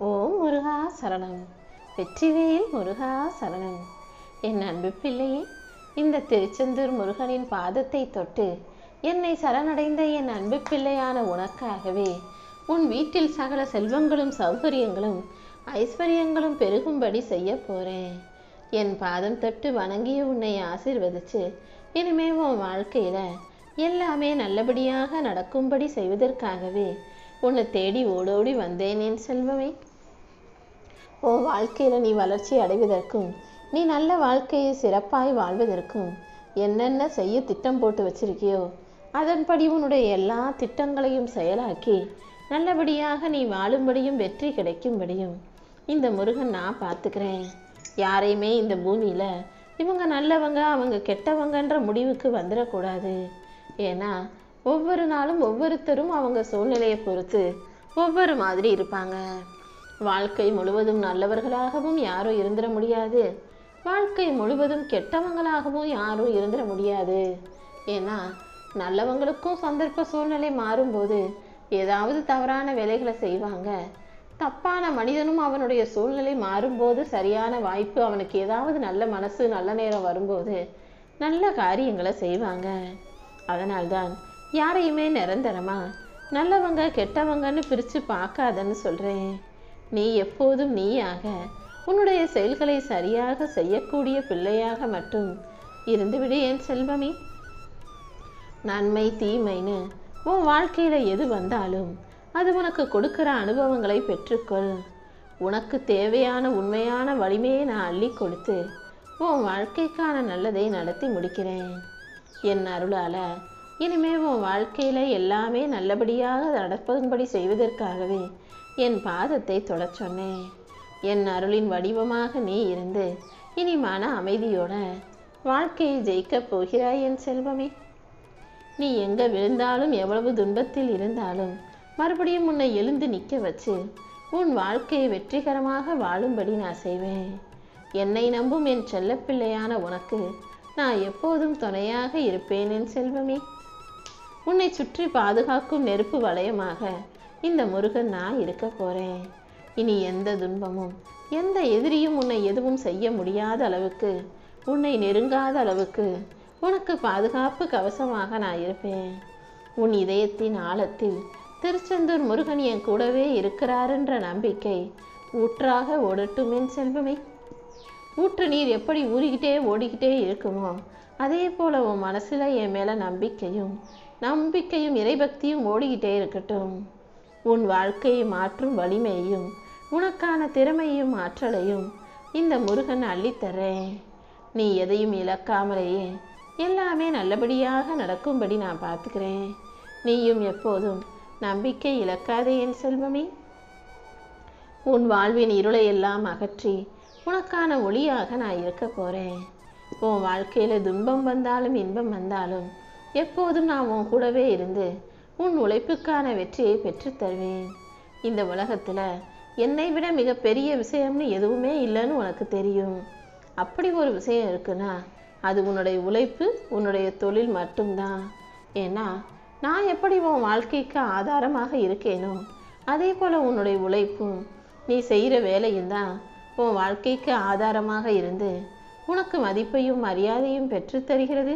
ஓம் முருகா சரணம். வெற்றிவேல் முருகா சரணம். என் அன்பு பிள்ளையே இந்த திருச்செந்தூர் முருகனின் பாதத்தை தொட்டு என்னை சரணடைந்த என் அன்பு பிள்ளையான உனக்காகவே உன் வீட்டில் சகல செல்வங்களும் சௌகரியங்களும் ஐஸ்வர்யங்களும் பெருகும்படி செய்ய போகிறேன் என் பாதம் தொட்டு வணங்கிய உன்னை ஆசிர்வதிச்சு இனிமே உன் வாழ்க்கையில் எல்லாமே நல்லபடியாக நடக்கும்படி செய்வதற்காகவே உன்னை தேடி ஓடோடி வந்தேன் என் செல்வமே. உன் வாழ்க்கையில் நீ வளர்ச்சி அடைவதற்கும் நீ நல்ல வாழ்க்கையை சிறப்பாய் வாழ்வதற்கும் என்னென்ன செய்ய திட்டம் போட்டு வச்சிருக்கியோ அதன்படி உன்னுடைய எல்லா திட்டங்களையும் செயலாக்கி நல்லபடியாக நீ வாழும்படியும் வெற்றி கிடைக்கும்படியும் இந்த முருகன் நான் பார்த்துக்கிறேன். யாரையுமே இந்த பூமியில் இவங்க நல்லவங்க அவங்க கெட்டவங்கன்ற முடிவுக்கு வந்துடக்கூடாது. ஏன்னா ஒவ்வொரு நாளும் ஒவ்வொருத்தரும் அவங்க சூழ்நிலையை பொறுத்து ஒவ்வொரு மாதிரி இருப்பாங்க. வாழ்க்கை முழுவதும் நல்லவர்களாகவும் யாரும் இருந்துட முடியாது. வாழ்க்கை முழுவதும் கெட்டவங்களாகவும் யாரும் இருந்துட முடியாது. ஏன்னா நல்லவங்களுக்கும் சந்தர்ப்ப சூழ்நிலை மாறும்போது ஏதாவது தவறான வேலைகளை செய்வாங்க. தப்பான மனிதனும் அவனுடைய சூழ்நிலை மாறும்போது சரியான வாய்ப்பு அவனுக்கு ஏதாவது நல்ல மனசு நல்ல நேரம் வரும்போது நல்ல காரியங்களை செய்வாங்க. அதனால்தான் யாரையுமே நிரந்தரமா? நல்லவங்க கெட்டவங்கன்னு பிரித்து பார்க்காதன்னு சொல்கிறேன் நீ எப்போதும் நீயாக உன்னுடைய செயல்களை சரியாக செய்யக்கூடிய பிள்ளையாக மட்டும் இருந்துவிடு என் செல்வமே. நன்மை தீமைன்னு உன் வாழ்க்கையில் எது வந்தாலும் அது உனக்கு கொடுக்கிற அனுபவங்களை பெற்றுக்கொள். உனக்கு தேவையான உண்மையான வலிமையை நான் அள்ளி கொடுத்து உன் வாழ்க்கைக்கான நல்லதை நடத்தி முடிக்கிறேன். என் அருளால் இனிமே உன் வாழ்க்கையில் எல்லாமே நல்லபடியாக நடப்பதும்படி செய்வதற்காகவே என் பாதத்தை தொடச் சொன்னேன். என் அருளின் வடிவமாக நீ இருந்து இனி மன அமைதியோட வாழ்க்கையை ஜெயிக்கப் போகிறாய் என் செல்வமே. நீ எங்கே விழுந்தாலும் எவ்வளவு துன்பத்தில் இருந்தாலும் மறுபடியும் உன்னை எழுந்து நிற்க வச்சு உன் வாழ்க்கையை வெற்றிகரமாக வாழும்படி நான் செய்வேன். என்னை நம்பும் என் செல்லப்பிள்ளையான உனக்கு நான் எப்போதும் துணையாக இருப்பேன் என் செல்வமே. உன்னை சுற்றி பாதுகாக்கும் நெருப்பு வளையமாக இந்த முருகன் நான் இருக்க போறேன். இனி எந்த துன்பமும் எந்த எதிரியும் உன்னை எதுவும் செய்ய முடியாத அளவுக்கு உன்னை நெருங்காத அளவுக்கு உனக்கு பாதுகாப்பு கவசமாக நான் இருப்பேன். உன் இதயத்தின் ஆழத்தில் திருச்செந்தூர் முருகன் என் கூடவே இருக்கிறாருன்ற நம்பிக்கை ஊற்றாக ஓடட்டும் என் செல்வமே. ஊற்று நீர் எப்படி ஊறிக்கிட்டே ஓடிக்கிட்டே இருக்குமோ அதே போல உன் மனசில் என் மேல நம்பிக்கையும் நம்பிக்கையும் இறைபக்தியும் ஓடிக்கிட்டே இருக்கட்டும். உன் வாழ்க்கையை மாற்றும் வலிமையையும் உனக்கான திறமையும் ஆற்றலையும் இந்த முருகன் அள்ளித்தரேன். நீ எதையும் இழக்காமலேயே எல்லாமே நல்லபடியாக நடக்கும்படி நான் பார்த்துக்கிறேன். நீயும் எப்போதும் நம்பிக்கை இழக்காதே என் செல்வமே. உன் வாழ்வின் இருளை எல்லாம் அகற்றி உனக்கான ஒளியாக நான் இருக்க போறேன். உன் வாழ்க்கையில் துன்பம் வந்தாலும் இன்பம் வந்தாலும் எப்போதும் நான் உன் கூடவே இருந்து உன் உழைப்புக்கான வெற்றியை பெற்றுத்தருவேன் இந்த உலகத்தில் என்னை விட மிகப்பெரிய விஷயம்னு எதுவுமே இல்லைன்னு உனக்கு தெரியும். அப்படி ஒரு விஷயம் இருக்குன்னா அது உன்னுடைய உழைப்பு உன்னுடைய தொழில் மட்டும்தான். ஏன்னா நான் எப்படி உன் வாழ்க்கைக்கு ஆதாரமாக இருக்கேனோ அதே போல் உன்னுடைய உழைப்பும் நீ செய்கிற வேலையும் தான் உன் வாழ்க்கைக்கு ஆதாரமாக இருந்து உனக்கு மதிப்பையும் மரியாதையும் பெற்றுத்தருகிறது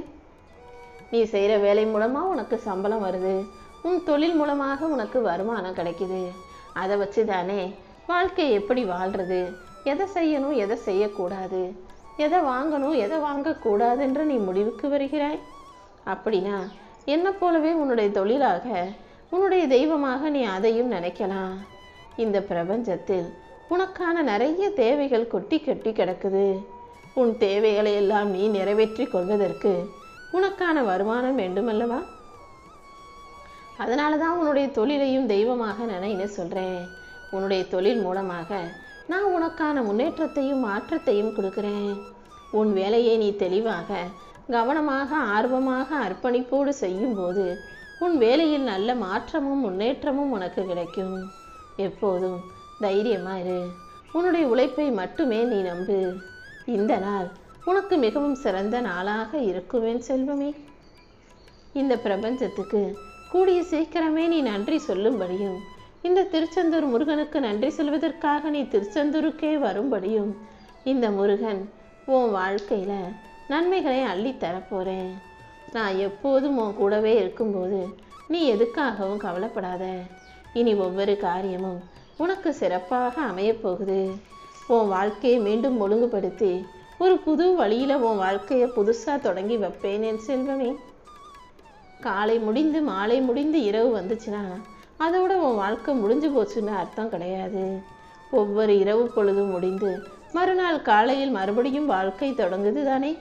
நீ செய்கிற வேலை மூலமாக உனக்கு சம்பளம் வருது. உன் தொழில் மூலமாக உனக்கு வருமானம் கிடைக்குது. அதை வச்சு தானே வாழ்க்கை எப்படி வாழ்றது? எதை செய்யணும் எதை செய்யக்கூடாது? எதை வாங்கணும் எதை வாங்கக்கூடாதுன்ற நீ முடிவுக்கு வருகிறாய். அப்படின்னா என்னை போலவே உன்னுடைய தொழிலாக உன்னுடைய தெய்வமாக நீ அதையும் நினைக்கலாம். இந்த பிரபஞ்சத்தில் உனக்கான நிறைய தேவைகள் கொட்டி கட்டி கிடக்குது. உன் தேவைகளை எல்லாம் நீ நிறைவேற்றி கொள்வதற்கு உனக்கான வருமானம் வேண்டுமல்லவா? அதனால தான் உன்னுடைய தொழிலையும் தெய்வமாக நினைன்னு சொல்கிறேன் உன்னுடைய தொழில் மூலமாக நான் உனக்கான முன்னேற்றத்தையும் மாற்றத்தையும் கொடுக்குறேன். உன் வேலையை நீ தெளிவாக கவனமாக ஆர்வமாக அர்ப்பணிப்போடு செய்யும்போது உன் வேலையில் நல்ல மாற்றமும் முன்னேற்றமும் உனக்கு கிடைக்கும். எப்போதும் தைரியமாக இரு. உன்னுடைய உழைப்பை மட்டுமே நீ நம்பு. இந்த நாள் உனக்கு மிகவும் சிறந்த நாளாக இருக்குவேன் செல்வமே. இந்த பிரபஞ்சத்துக்கு கூடிய சீக்கிரமே நீ நன்றி சொல்லும்படியும் இந்த திருச்செந்தூர் முருகனுக்கு நன்றி சொல்வதற்காக நீ திருச்செந்தூருக்கே வரும்படியும் இந்த முருகன் உன் வாழ்க்கையில் நன்மைகளை அள்ளித்தரப்போகிறேன் நான் எப்போதும் உன் கூடவே இருக்கும்போது நீ எதுக்காகவும் கவலைப்படாத. இனி ஒவ்வொரு காரியமும் உனக்கு சிறப்பாக அமையப்போகுது. உன் வாழ்க்கையை மீண்டும் ஒழுங்குபடுத்தி ஒரு புது வழியில் உன் வாழ்க்கையை புதுசாக தொடங்கி வைப்பேன் என் செல்வமே. காலை முடிந்து மாலை முடிந்து இரவு வந்துச்சுன்னா அதோட உன் வாழ்க்கை முடிஞ்சு போச்சுன்னு அர்த்தம் கிடையாது. ஒவ்வொரு இரவு பொழுதும் முடிந்து மறுநாள் காலையில் மறுபடியும் வாழ்க்கை தொடங்குது தானே?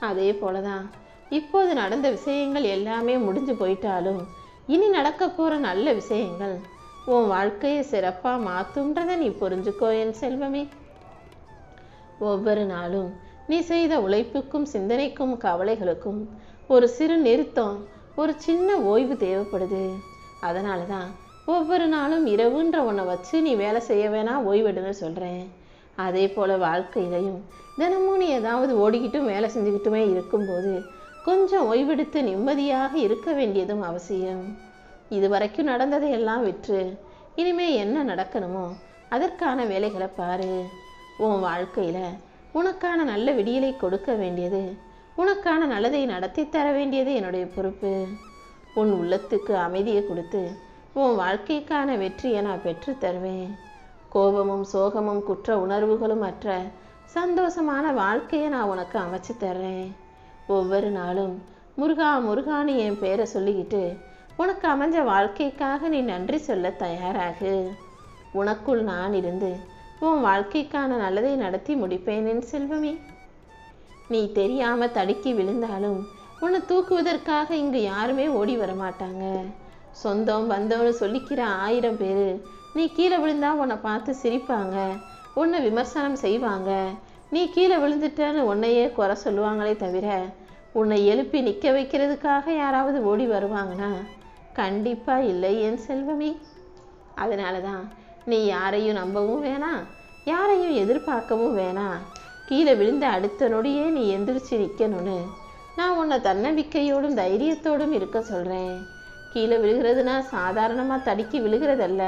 அதே போலதான் இப்போது நடந்த விஷயங்கள் எல்லாமே முடிஞ்சு போயிட்டாலும் இனி நடக்க போற நல்ல விஷயங்கள் உன் வாழ்க்கையை சிறப்பாக மாற்றும்ன்றதை நீ புரிஞ்சுக்கோ என் செல்வமே. ஒவ்வொரு நாளும் நீ செய்த உழைப்புக்கும் சிந்தனைக்கும் கவலைகளுக்கும் ஒரு சிறு நிறுத்தம் ஒரு சின்ன ஓய்வு தேவைப்படுது. அதனால தான் ஒவ்வொரு நாளும் இரவுன்ற ஒன்றை வச்சு நீ வேலை செய்ய வேணாம் ஓய்வெடுன்னு சொல்கிறேன் அதே போல் வாழ்க்கையிலையும் தினமும் நீ ஏதாவது ஓடிக்கிட்டும் வேலை செஞ்சுக்கிட்டுமே இருக்கும்போது கொஞ்சம் ஓய்வெடுத்து நிம்மதியாக இருக்க வேண்டியதும் அவசியம். இது வரைக்கும் நடந்ததை எல்லாம் விற்று இனிமே என்ன நடக்கணுமோ அதற்கான வேலைகளை பாரு. உன் வாழ்க்கையில் உனக்கான நல்ல விடியலை கொடுக்க வேண்டியது உனக்கான நல்லதை நடத்தி தர வேண்டியது என்னுடைய பொறுப்பு. உன் உள்ளத்துக்கு அமைதியை கொடுத்து உன் வாழ்க்கைக்கான வெற்றியை நான் பெற்று தருவேன். கோபமும் சோகமும் குற்ற உணர்வுகளும் அற்ற சந்தோஷமான வாழ்க்கையை நான் உனக்கு அமைச்சு தர்றேன். ஒவ்வொரு நாளும் முருகா முருகான்னு என் பேரை சொல்லிக்கிட்டு உனக்கு அமைஞ்ச வாழ்க்கைக்காக நீ நன்றி சொல்ல தயாராகு. உனக்குள் நான் இருந்து உன் வாழ்க்கைக்கான நல்லதை நடத்தி முடிப்பேன் என் செல்வமே. நீ தெரியாம தடுக்கி விழுந்தாலும் உன்னை தூக்குவதற்காக இங்கு யாருமே ஓடி வர மாட்டாங்க சொந்தம் வந்தவனு சொல்லிக்கிற ஆயிரம் பேர் நீ கீழே விழுந்தா உன்னை பார்த்து சிரிப்பாங்க. உன்னை விமர்சனம் செய்வாங்க. நீ கீழே விழுந்துட்டேன்னு உன்னையே குறை சொல்லுவாங்களே தவிர உன்னை எழுப்பி நிற்க வைக்கிறதுக்காக யாராவது ஓடி வருவாங்கன்னா கண்டிப்பாக இல்லை என் செல்வமே. அதனால தான் நீ யாரையும் நம்பவும் வேணாம். யாரையும் எதிர்பார்க்கவும் வேணாம். கீழே விழுந்த அடுத்த நொடியே நீ எந்திரிச்சு நிற்கணும்னு நான் உன்னை தன்னம்பிக்கையோடும் தைரியத்தோடும் இருக்க சொல்கிறேன் கீழே விழுகிறதுனா சாதாரணமாக தடுக்கி விழுகிறதல்ல.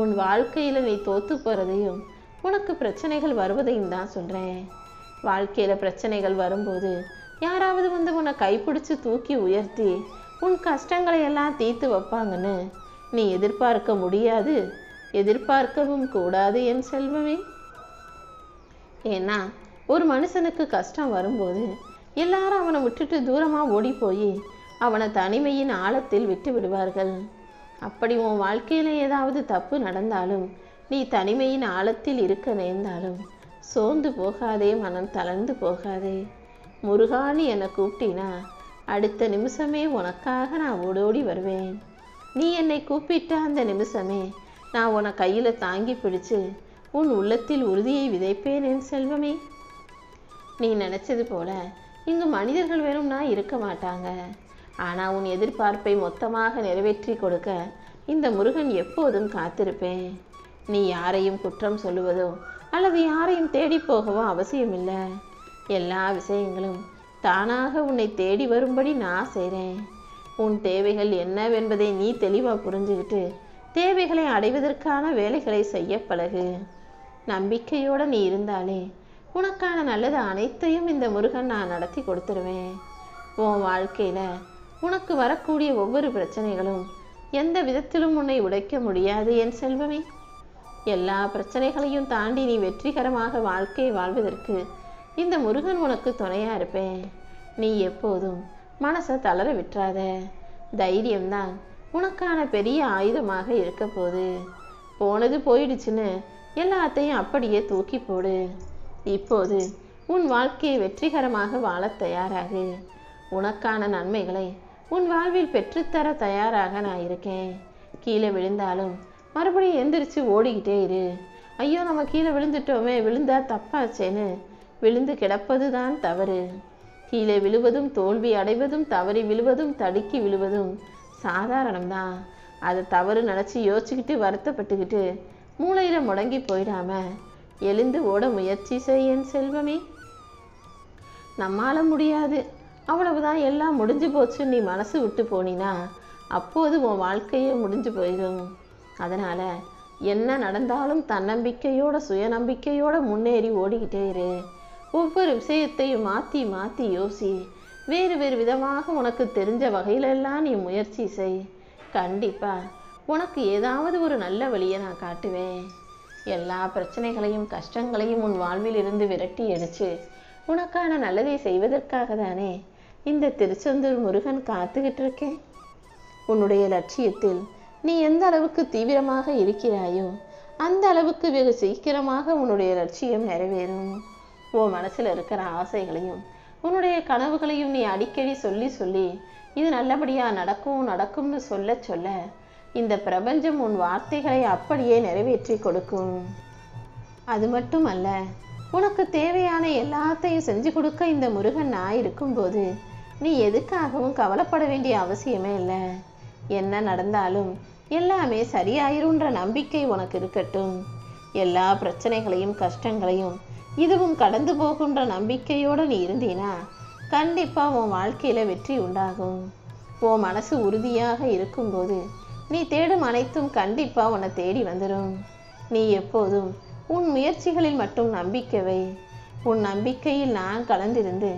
உன் வாழ்க்கையில் நீ தோத்து போகிறதையும் உனக்கு பிரச்சனைகள் வருவதையும் தான் சொல்கிறேன் வாழ்க்கையில் பிரச்சனைகள் வரும்போது யாராவது வந்து உன்னை கைப்பிடிச்சு தூக்கி உயர்த்தி உன் கஷ்டங்களை எல்லாம் தீர்த்து வைப்பாங்கன்னு. நீ எதிர்பார்க்க முடியாது. எதிர்பார்க்கவும் கூடாது என் செல்வமே. ஏன்னா ஒரு மனுஷனுக்கு கஷ்டம் வரும்போது எல்லாரும் அவனை விட்டுட்டு தூரமாக ஓடி போய் அவனை தனிமையின் ஆழத்தில் விட்டு விடுவார்கள். அப்படி உன் வாழ்க்கையில் ஏதாவது தப்பு நடந்தாலும் நீ தனிமையின் ஆழத்தில் இருக்க நேர்ந்தாலும் சோர்ந்து போகாதே மனம் தளர்ந்து போகாதே. முருகான்னு என்னை கூப்பிட்டினா அடுத்த நிமிஷமே உனக்காக நான் ஓடோடி வருவேன். நீ என்னை கூப்பிட்ட அந்த நிமிஷமே நான் உன்னை கையில் தாங்கி பிடிச்சு உன் உள்ளத்தில் உறுதியை விதைப்பேன் என் செல்வமே. நீ நினச்சது போல இங்கு மனிதர்கள் வேணும்னா இருக்க மாட்டாங்க. ஆனால் உன் எதிர்பார்ப்பை மொத்தமாக நிறைவேற்றி கொடுக்க இந்த முருகன் எப்போதும் காத்திருப்பேன். நீ யாரையும் குற்றம் சொல்லுவதோ அல்லது யாரையும் தேடி போகவோ அவசியமில்லை. எல்லா விஷயங்களும் தானாக உன்னை தேடி வரும்படி நான் செய்கிறேன் உன் தேவைகள் என்னவென்பதை நீ தெளிவாக புரிஞ்சுக்கிட்டு தேவைகளை அடைவதற்கான வேலைகளை செய்ய பழகு. நம்பிக்கையோடு நீ இருந்தாலே உனக்கான நல்லது அனைத்தையும் இந்த முருகன் நான் நடத்தி கொடுத்துருவேன். உன் வாழ்க்கையில் உனக்கு வரக்கூடிய ஒவ்வொரு பிரச்சனைகளும் எந்த விதத்திலும் உன்னை உடைக்க முடியாது என் செல்வமே. எல்லா பிரச்சனைகளையும் தாண்டி நீ வெற்றிகரமாக வாழ்க்கை வாழ்வதற்கு இந்த முருகன் உனக்கு துணையாக இருப்பேன். நீ எப்போதும் மனசை தளர விட்டுறாத. தைரியம்தான் உனக்கான பெரிய ஆயுதமாக இருக்க போகுது. போனது போயிடுச்சுன்னு எல்லாத்தையும் அப்படியே தூக்கி போடு. இப்போது உன் வாழ்க்கையை வெற்றிகரமாக வாழத் தயாராகு. உனக்கான நன்மைகளை உன் வாழ்வில் பெற்றுத்தர தயாராக நான் இருக்கேன். கீழே விழுந்தாலும் மறுபடியும் எந்திரிச்சு ஓடிக்கிட்டே இரு. ஐயோ நம்ம கீழே விழுந்துட்டோமே விழுந்தா தப்பாச்சேன்னு. விழுந்து கிடப்பது தான் தவறு. கீழே விழுவதும் தோல்வி அடைவதும் தவறி விழுவதும் தடுக்கி விழுவதும் சாதாரணம்தான். அது தவறு நினச்சி யோசிச்சுக்கிட்டு வருத்தப்பட்டுக்கிட்டு மூளையில் முடங்கி போயிடாம எழுந்து ஓட முயற்சி செய்யன் செல்வமே. நம்மால முடியாது. அவ்வளவுதான் எல்லாம் முடிஞ்சு போச்சு. நீ மனசு விட்டு போனினா அப்போது உன் வாழ்க்கையே முடிஞ்சு போயிடும். அதனால் என்ன நடந்தாலும் தன்னம்பிக்கையோட சுயநம்பிக்கையோட முன்னேறி ஓடிக்கிட்டே இரு. ஒவ்வொரு விஷயத்தையும் மாற்றி மாற்றி யோசி. வேறு வேறு விதமாக உனக்கு தெரிஞ்ச வகையிலெல்லாம் நீ முயற்சி செய். கண்டிப்பா உனக்கு ஏதாவது ஒரு நல்ல வழியை நான் காட்டுவேன். எல்லா பிரச்சனைகளையும் கஷ்டங்களையும் உன் வாழ்வில் இருந்து விரட்டி அடிச்சு உனக்கான நல்லதை செய்வதற்காக தானே இந்த திருச்செந்தூர் முருகன் காத்துக்கிட்டு இருக்கேன். உன்னுடைய லட்சியத்தில் நீ எந்த அளவுக்கு தீவிரமாக இருக்கிறாயோ அந்த அளவுக்கு வெகு சீக்கிரமாக உன்னுடைய லட்சியம் நிறைவேறும். உன் மனசில் இருக்கிற ஆசைகளையும் உன்னுடைய கனவுகளையும் நீ அடிக்கடி சொல்லி சொல்லி இது நல்லபடியா நடக்கும் நடக்கும்னு சொல்ல சொல்ல இந்த பிரபஞ்சம் உன் வார்த்தைகளை அப்படியே நிறைவேற்றி கொடுக்கும். அது மட்டும் அல்ல உனக்கு தேவையான எல்லாத்தையும் செஞ்சு கொடுக்க இந்த முருகன் நான் இருக்கும்போது நீ எதுக்காகவும் கவலைப்பட வேண்டிய அவசியமே இல்லை. என்ன நடந்தாலும் எல்லாமே சரியாயிருன்ற நம்பிக்கை உனக்கு இருக்கட்டும். எல்லா பிரச்சனைகளையும் கஷ்டங்களையும் இதுவும் கடந்து போகின்ற நம்பிக்கையோடு நீ இருந்தீனா? கண்டிப்பாக உன் வாழ்க்கையில் வெற்றி உண்டாகும். உன் மனசு உறுதியாக இருக்கும்போது நீ தேடும் அனைத்தும் கண்டிப்பாக உன்னை தேடி வந்துடும் நீ எப்போதும் உன் முயற்சிகளில் மட்டும் நம்பிக்கவை உன் நம்பிக்கையில் நான் கலந்திருந்து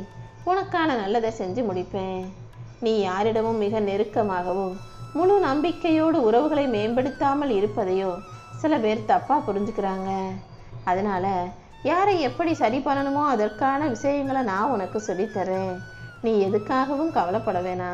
உனக்கான நல்லதை செஞ்சு முடிப்பேன். நீ யாரிடமும் மிக நெருக்கமாகவோ முழு நம்பிக்கையோடு உறவுகளை மேம்படுத்தாமல் இருப்பதையோ சில பேர் தப்பாக புரிஞ்சுக்கிறாங்க. அதனால் யாரை எப்படி சரி பண்ணணுமோ அதற்கான விஷயங்களை நான் உனக்கு சொல்லித்தரேன். நீ எதுக்காகவும் கவலைப்பட வேணாம்.